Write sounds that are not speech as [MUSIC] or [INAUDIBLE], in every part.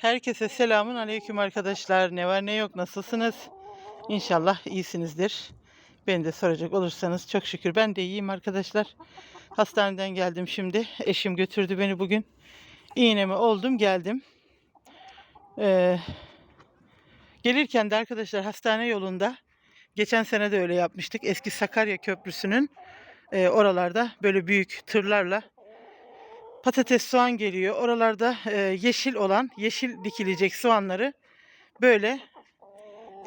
Herkese selamun aleyküm arkadaşlar. Ne var ne yok nasılsınız? İnşallah iyisinizdir. Beni de soracak olursanız çok şükür ben de iyiyim arkadaşlar. Hastaneden geldim şimdi. Eşim götürdü beni bugün. İğnemi oldum geldim. Ee, gelirken de arkadaşlar hastane yolunda geçen sene de öyle yapmıştık. Eski Sakarya Köprüsü'nün e, oralarda böyle büyük tırlarla patates soğan geliyor. Oralarda e, yeşil olan, yeşil dikilecek soğanları böyle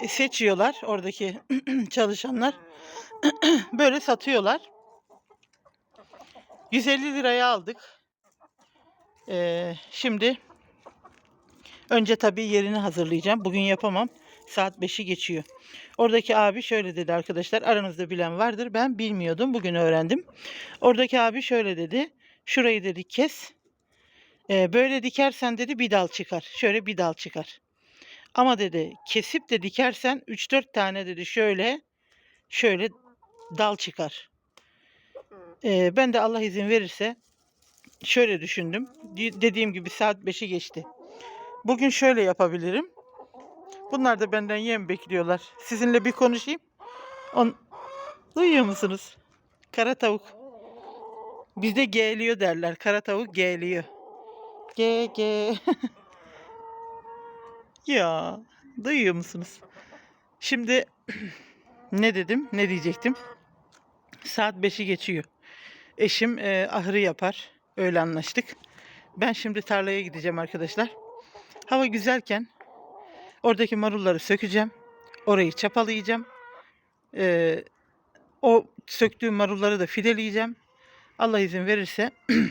e, seçiyorlar oradaki [CLEARS THROAT] çalışanlar. [CLEARS THROAT] böyle satıyorlar. 150 liraya aldık. E, şimdi önce tabii yerini hazırlayacağım. Bugün yapamam. Saat 5'i geçiyor. Oradaki abi şöyle dedi arkadaşlar. Aranızda bilen vardır. Ben bilmiyordum. Bugün öğrendim. Oradaki abi şöyle dedi. Şurayı dedi kes. Ee, böyle dikersen dedi bir dal çıkar. Şöyle bir dal çıkar. Ama dedi kesip de dikersen 3-4 tane dedi şöyle şöyle dal çıkar. Ee, ben de Allah izin verirse şöyle düşündüm. Di- Dediğim gibi saat 5'i geçti. Bugün şöyle yapabilirim. Bunlar da benden yem bekliyorlar. Sizinle bir konuşayım. On... Duyuyor musunuz? Kara tavuk. Bizde geliyor derler. Kara tavuk geliyor. Ge ge. [LAUGHS] ya duyuyor musunuz? Şimdi [CLEARS THROAT] ne dedim? Ne diyecektim? Saat 5'i geçiyor. Eşim e, ahırı yapar. Öyle anlaştık. Ben şimdi tarlaya gideceğim arkadaşlar. Hava güzelken oradaki marulları sökeceğim. Orayı çapalayacağım. E, o söktüğüm marulları da fideleyeceğim. Allah izin verirse [CLEARS THROAT]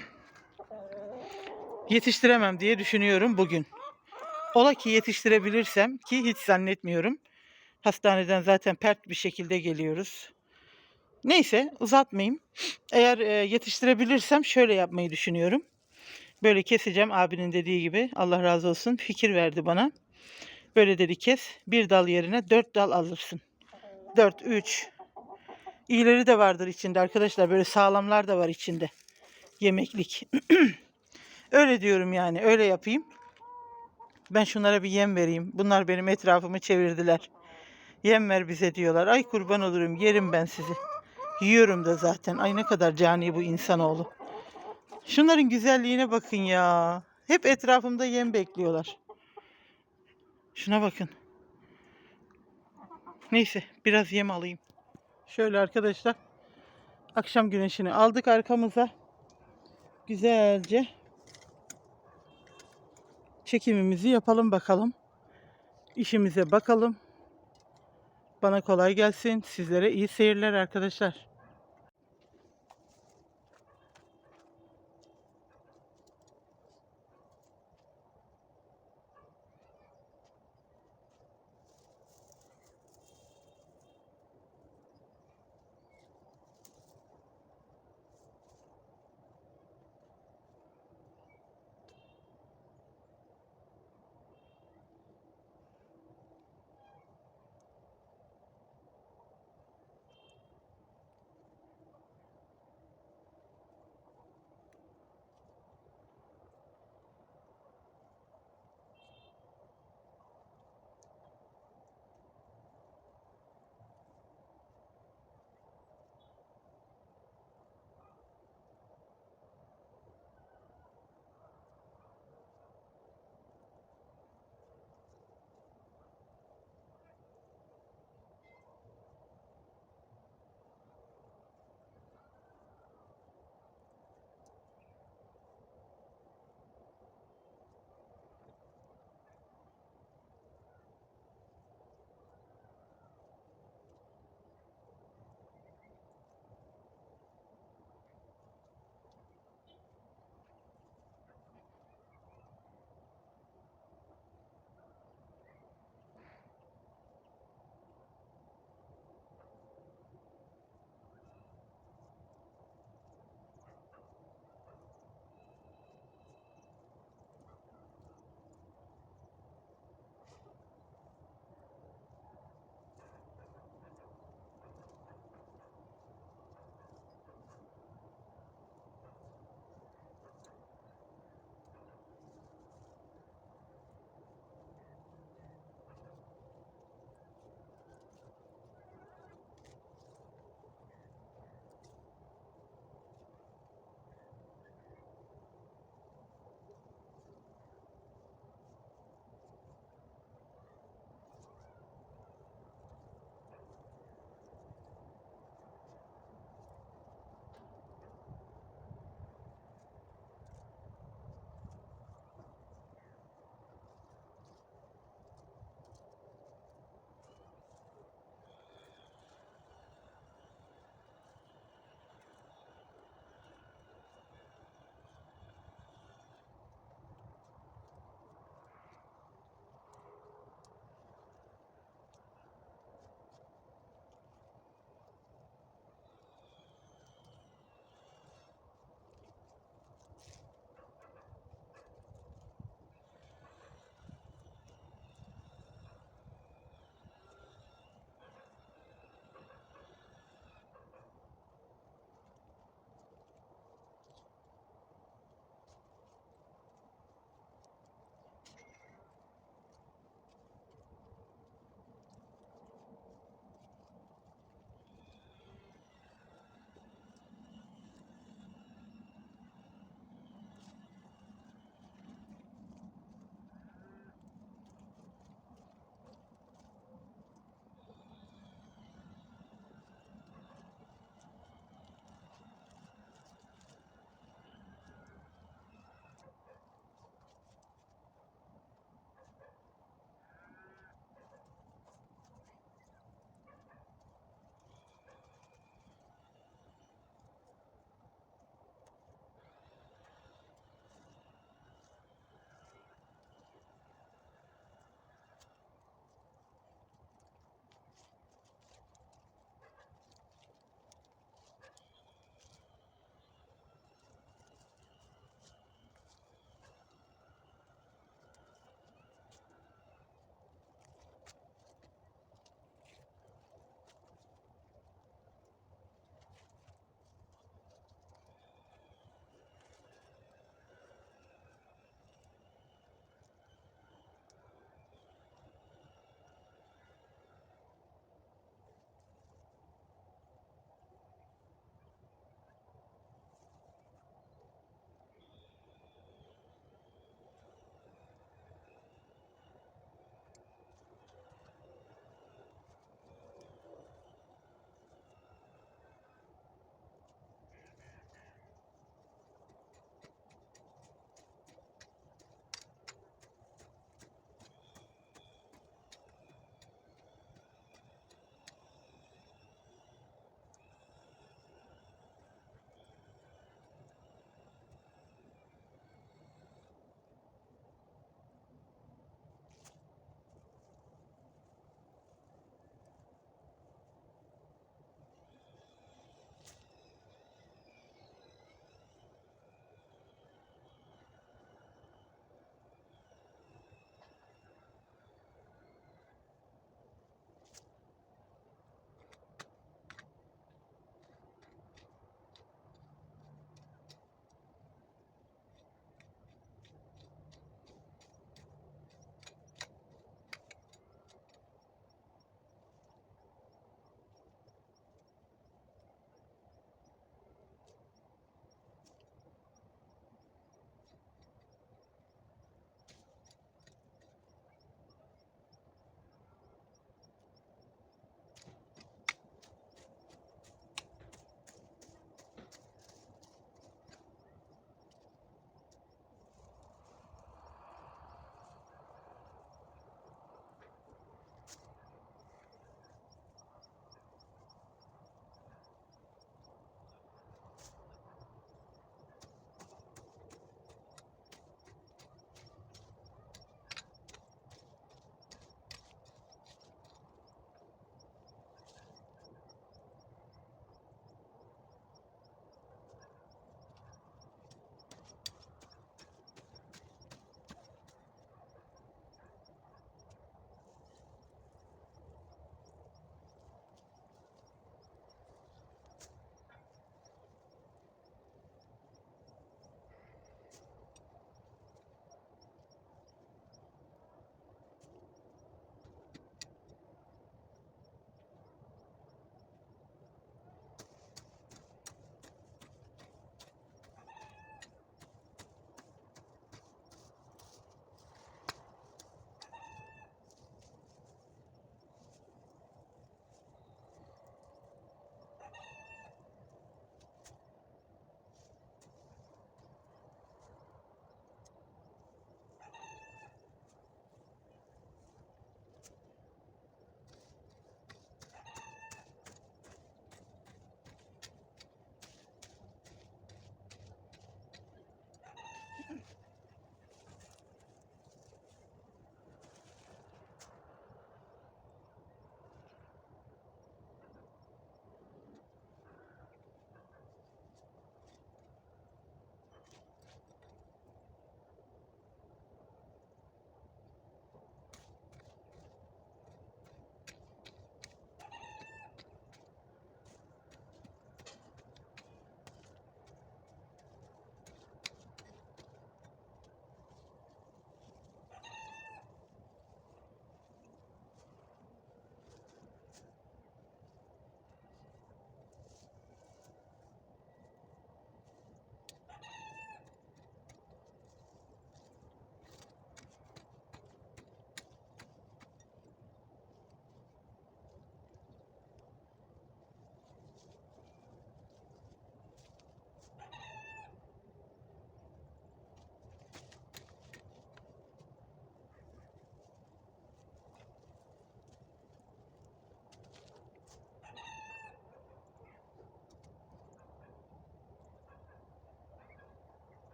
yetiştiremem diye düşünüyorum bugün. Ola ki yetiştirebilirsem ki hiç zannetmiyorum. Hastaneden zaten pert bir şekilde geliyoruz. Neyse uzatmayayım. Eğer e, yetiştirebilirsem şöyle yapmayı düşünüyorum. Böyle keseceğim abinin dediği gibi. Allah razı olsun fikir verdi bana. Böyle dedi kes. Bir dal yerine dört dal alırsın. Dört, üç. İyileri de vardır içinde arkadaşlar. Böyle sağlamlar da var içinde. Yemeklik. [CLEARS THROAT] öyle diyorum yani. Öyle yapayım. Ben şunlara bir yem vereyim. Bunlar benim etrafımı çevirdiler. Yem ver bize diyorlar. Ay kurban olurum. Yerim ben sizi. Yiyorum da zaten. Ay ne kadar cani bu insanoğlu. Şunların güzelliğine bakın ya. Hep etrafımda yem bekliyorlar. Şuna bakın. Neyse biraz yem alayım. Şöyle arkadaşlar. Akşam güneşini aldık arkamıza. Güzelce çekimimizi yapalım bakalım. İşimize bakalım. Bana kolay gelsin. Sizlere iyi seyirler arkadaşlar.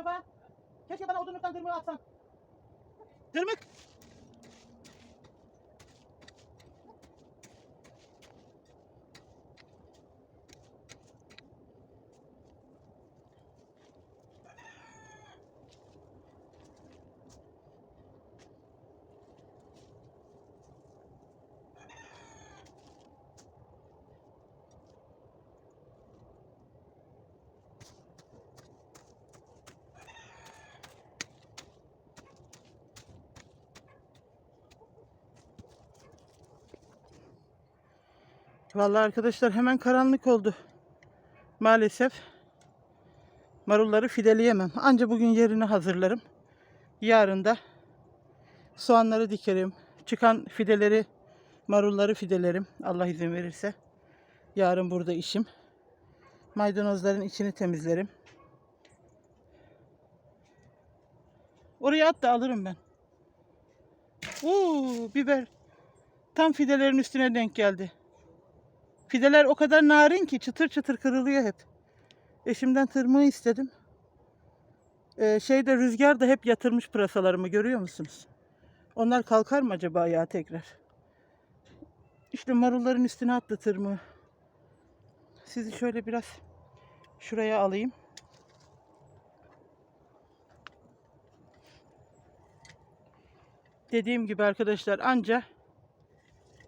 Mustafa. Keşke bana odunluktan kırmızı atsan. Vallahi arkadaşlar hemen karanlık oldu. Maalesef marulları fideleyemem. Anca bugün yerini hazırlarım. Yarın da soğanları dikerim. Çıkan fideleri, marulları fidelerim. Allah izin verirse. Yarın burada işim. Maydanozların içini temizlerim. Oraya at da alırım ben. Oo, biber. Tam fidelerin üstüne denk geldi. Fideler o kadar narin ki çıtır çıtır kırılıyor hep. Eşimden tırmığı istedim. Ee, şeyde rüzgar da hep yatırmış pırasalarımı görüyor musunuz? Onlar kalkar mı acaba ya tekrar? İşte marulların üstüne attı tırmığı. Sizi şöyle biraz şuraya alayım. Dediğim gibi arkadaşlar anca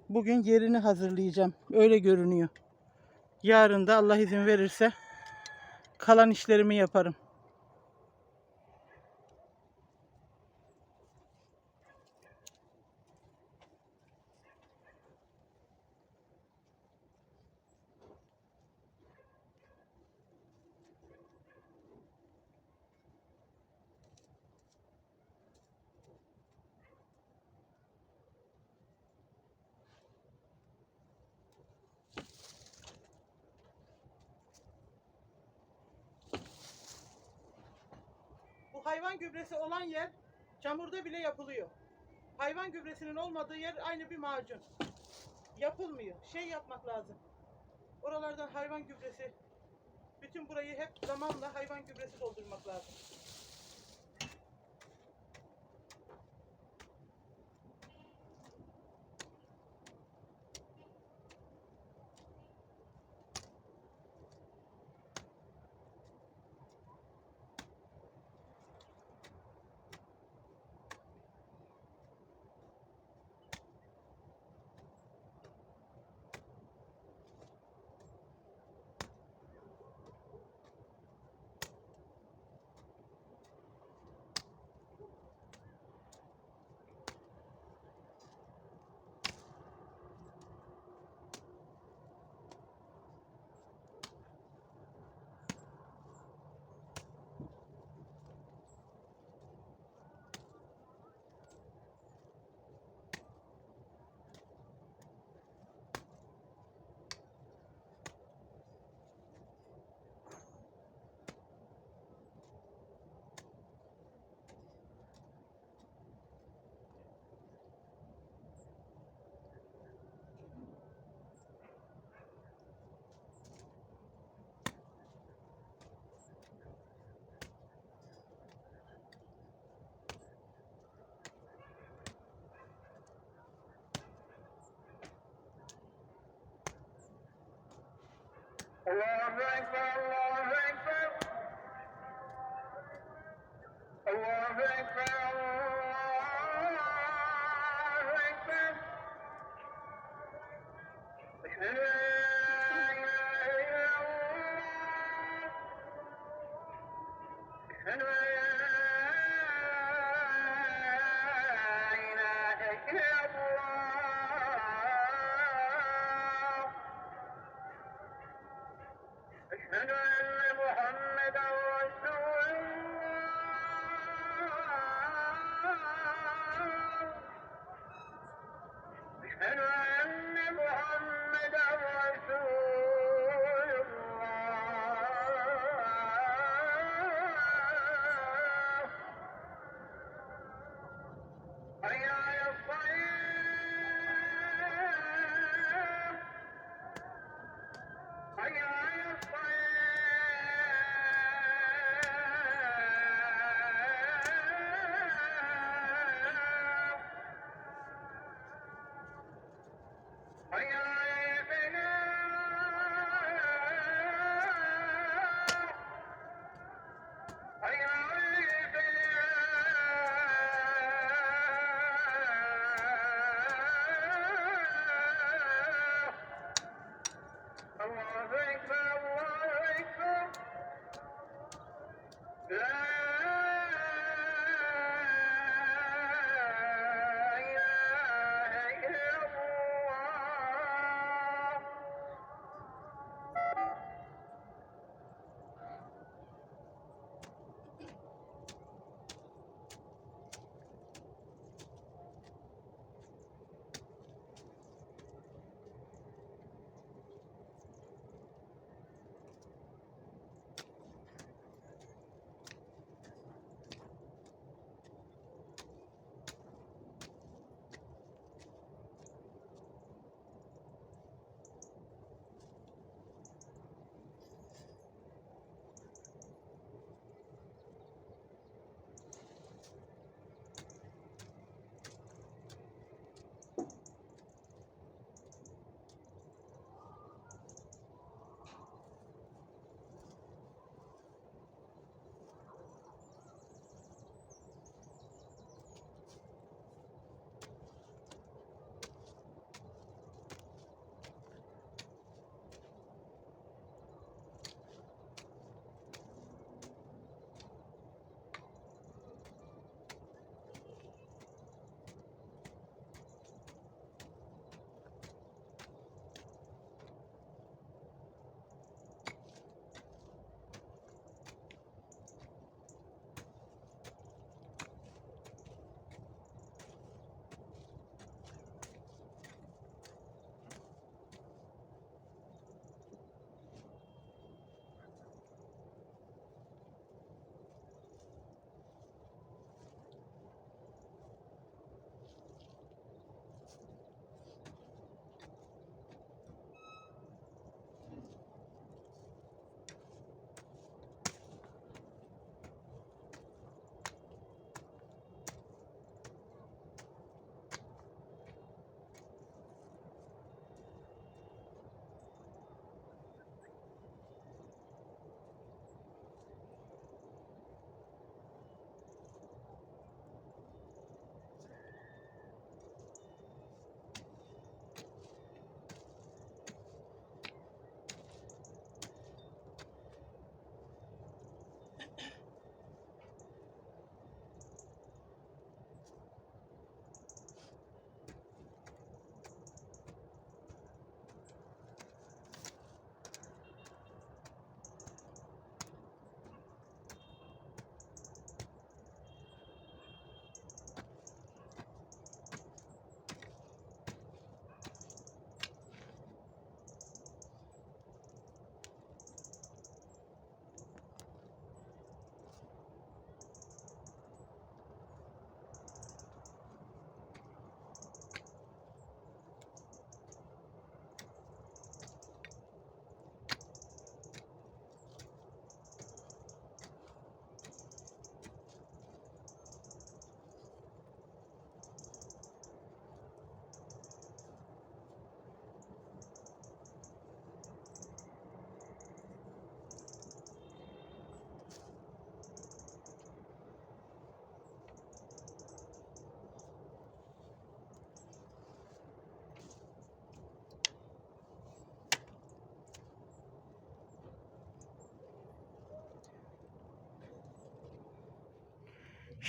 bugün yerini hazırlayacağım. Öyle görünüyor. Yarın da Allah izin verirse kalan işlerimi yaparım. Hayvan gübresi olan yer çamurda bile yapılıyor. Hayvan gübresinin olmadığı yer aynı bir macun. Yapılmıyor. Şey yapmak lazım. Oralardan hayvan gübresi, bütün burayı hep zamanla hayvan gübresi doldurmak lazım. الله أكبر الله أكبر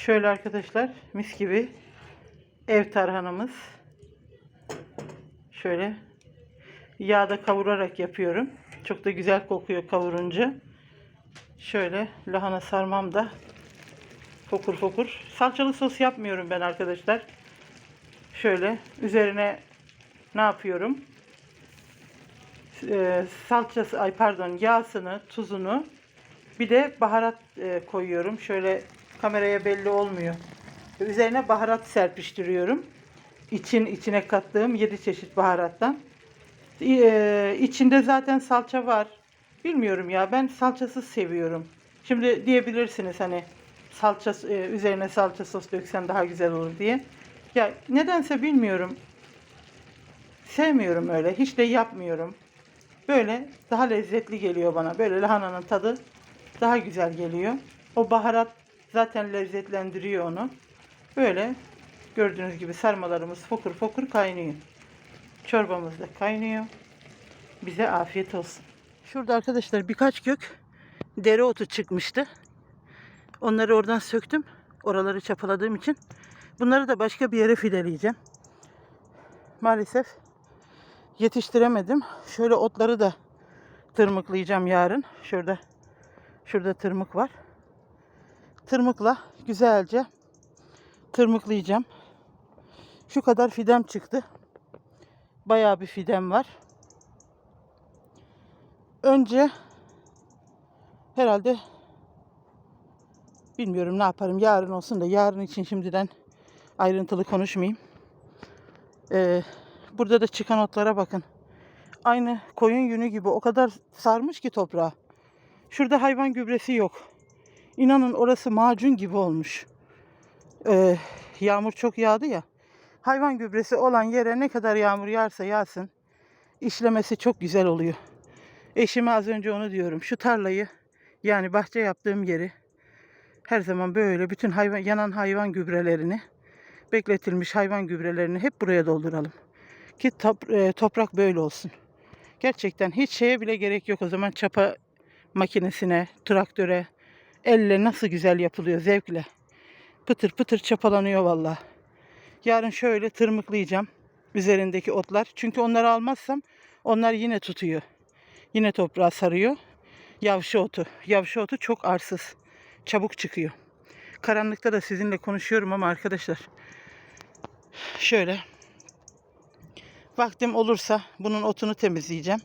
Şöyle arkadaşlar mis gibi ev tarhanamız. Şöyle yağda kavurarak yapıyorum. Çok da güzel kokuyor kavurunca. Şöyle lahana sarmam da fokur fokur. Salçalı sos yapmıyorum ben arkadaşlar. Şöyle üzerine ne yapıyorum? Ee, salçası ay pardon yağsını, tuzunu bir de baharat e, koyuyorum. Şöyle kameraya belli olmuyor. Üzerine baharat serpiştiriyorum. İçin içine kattığım 7 çeşit baharattan. Ee, içinde zaten salça var. Bilmiyorum ya ben salçasız seviyorum. Şimdi diyebilirsiniz hani salça e, üzerine salça sos döksen daha güzel olur diye. Ya nedense bilmiyorum. Sevmiyorum öyle. Hiç de yapmıyorum. Böyle daha lezzetli geliyor bana. Böyle lahananın tadı daha güzel geliyor. O baharat zaten lezzetlendiriyor onu. Böyle gördüğünüz gibi sarmalarımız fokur fokur kaynıyor. Çorbamız da kaynıyor. Bize afiyet olsun. Şurada arkadaşlar birkaç kök dereotu çıkmıştı. Onları oradan söktüm. Oraları çapaladığım için. Bunları da başka bir yere fideleyeceğim. Maalesef yetiştiremedim. Şöyle otları da tırmıklayacağım yarın. Şurada şurada tırmık var. Tırmıkla güzelce tırmıklayacağım. Şu kadar fidem çıktı. Bayağı bir fidem var. Önce herhalde bilmiyorum ne yaparım. Yarın olsun da yarın için şimdiden ayrıntılı konuşmayayım. Ee, burada da çıkan otlara bakın. Aynı koyun yünü gibi o kadar sarmış ki toprağı. Şurada hayvan gübresi yok. İnanın orası macun gibi olmuş. Ee, yağmur çok yağdı ya. Hayvan gübresi olan yere ne kadar yağmur yağarsa yağsın işlemesi çok güzel oluyor. Eşime az önce onu diyorum. Şu tarlayı yani bahçe yaptığım yeri her zaman böyle bütün hayvan yanan hayvan gübrelerini bekletilmiş hayvan gübrelerini hep buraya dolduralım. Ki top- e, toprak böyle olsun. Gerçekten hiç şeye bile gerek yok o zaman çapa makinesine, traktöre, elle nasıl güzel yapılıyor zevkle. Pıtır pıtır çapalanıyor vallahi. Yarın şöyle tırmıklayacağım üzerindeki otlar. Çünkü onları almazsam onlar yine tutuyor. Yine toprağa sarıyor. Yavşı otu. Yavşı otu çok arsız. Çabuk çıkıyor. Karanlıkta da sizinle konuşuyorum ama arkadaşlar şöyle vaktim olursa bunun otunu temizleyeceğim.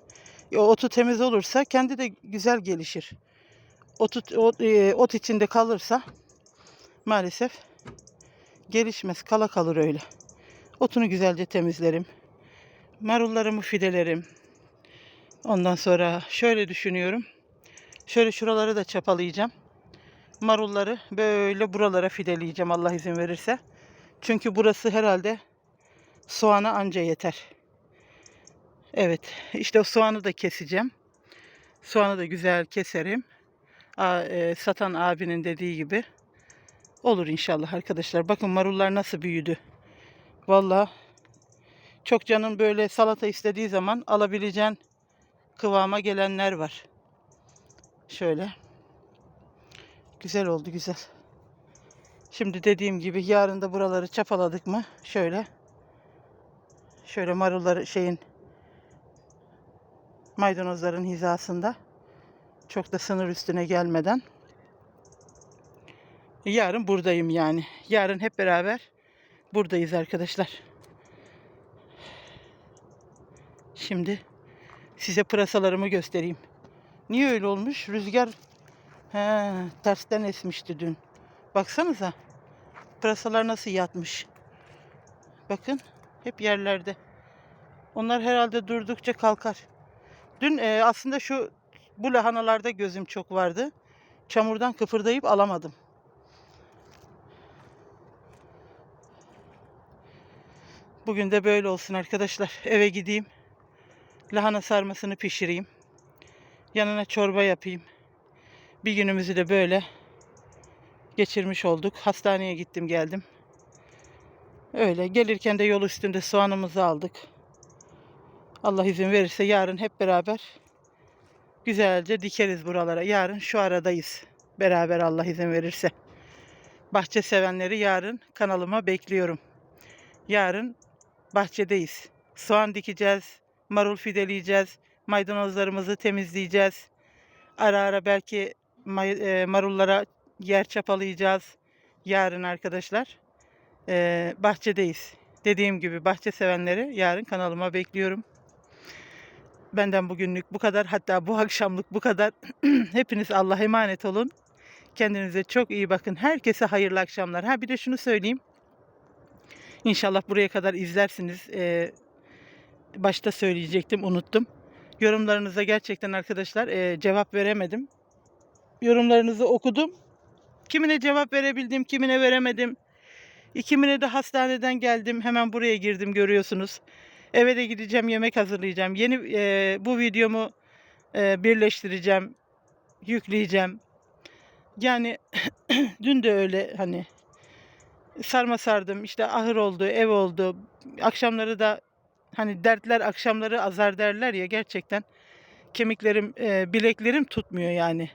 O otu temiz olursa kendi de güzel gelişir. Otu, ot, e, ot içinde kalırsa maalesef gelişmez. Kala kalır öyle. Otunu güzelce temizlerim. Marullarımı fidelerim. Ondan sonra şöyle düşünüyorum. Şöyle şuraları da çapalayacağım. Marulları böyle buralara fideleyeceğim Allah izin verirse. Çünkü burası herhalde soğana anca yeter. Evet işte o soğanı da keseceğim. Soğanı da güzel keserim. E, satan abinin dediği gibi. Olur inşallah arkadaşlar. Bakın marullar nasıl büyüdü. Vallahi çok canın böyle salata istediği zaman alabileceğin kıvama gelenler var. Şöyle. Güzel oldu güzel. Şimdi dediğim gibi yarın da buraları çapaladık mı şöyle şöyle marulları şeyin maydanozların hizasında çok da sınır üstüne gelmeden yarın buradayım yani. Yarın hep beraber buradayız arkadaşlar. Şimdi size pırasalarımı göstereyim. Niye öyle olmuş? Rüzgar he, tersten esmişti dün. Baksanıza. Pırasalar nasıl yatmış. Bakın hep yerlerde. Onlar herhalde durdukça kalkar. Dün e, aslında şu bu lahanalarda gözüm çok vardı. Çamurdan kıpırdayıp alamadım. Bugün de böyle olsun arkadaşlar. Eve gideyim. Lahana sarmasını pişireyim. Yanına çorba yapayım. Bir günümüzü de böyle geçirmiş olduk. Hastaneye gittim geldim. Öyle gelirken de yol üstünde soğanımızı aldık. Allah izin verirse yarın hep beraber güzelce dikeriz buralara. Yarın şu aradayız. Beraber Allah izin verirse. Bahçe sevenleri yarın kanalıma bekliyorum. Yarın bahçedeyiz. Soğan dikeceğiz, marul fideleyeceğiz, maydanozlarımızı temizleyeceğiz. Ara ara belki e, marullara yer çapalayacağız. Yarın arkadaşlar e, bahçedeyiz. Dediğim gibi bahçe sevenleri yarın kanalıma bekliyorum. Benden bugünlük bu kadar. Hatta bu akşamlık bu kadar. [CLEARS THROAT] Hepiniz Allah'a emanet olun. Kendinize çok iyi bakın. Herkese hayırlı akşamlar. Ha bir de şunu söyleyeyim. İnşallah buraya kadar izlersiniz. Ee, başta söyleyecektim, unuttum. Yorumlarınıza gerçekten arkadaşlar e, cevap veremedim. Yorumlarınızı okudum. Kimine cevap verebildim, kimine veremedim. Kimine de hastaneden geldim. Hemen buraya girdim görüyorsunuz. Eve de gideceğim, yemek hazırlayacağım. Yeni e, bu videomu e, birleştireceğim, yükleyeceğim. Yani [CLEARS THROAT] dün de öyle hani sarma sardım. işte ahır oldu, ev oldu. Akşamları da hani dertler akşamları azar derler ya gerçekten kemiklerim, e, bileklerim tutmuyor yani.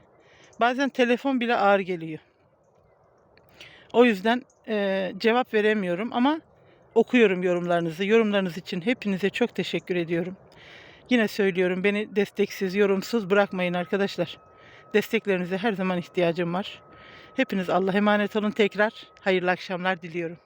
Bazen telefon bile ağır geliyor. O yüzden e, cevap veremiyorum ama okuyorum yorumlarınızı. Yorumlarınız için hepinize çok teşekkür ediyorum. Yine söylüyorum beni desteksiz, yorumsuz bırakmayın arkadaşlar. Desteklerinize her zaman ihtiyacım var. Hepiniz Allah'a emanet olun tekrar. Hayırlı akşamlar diliyorum.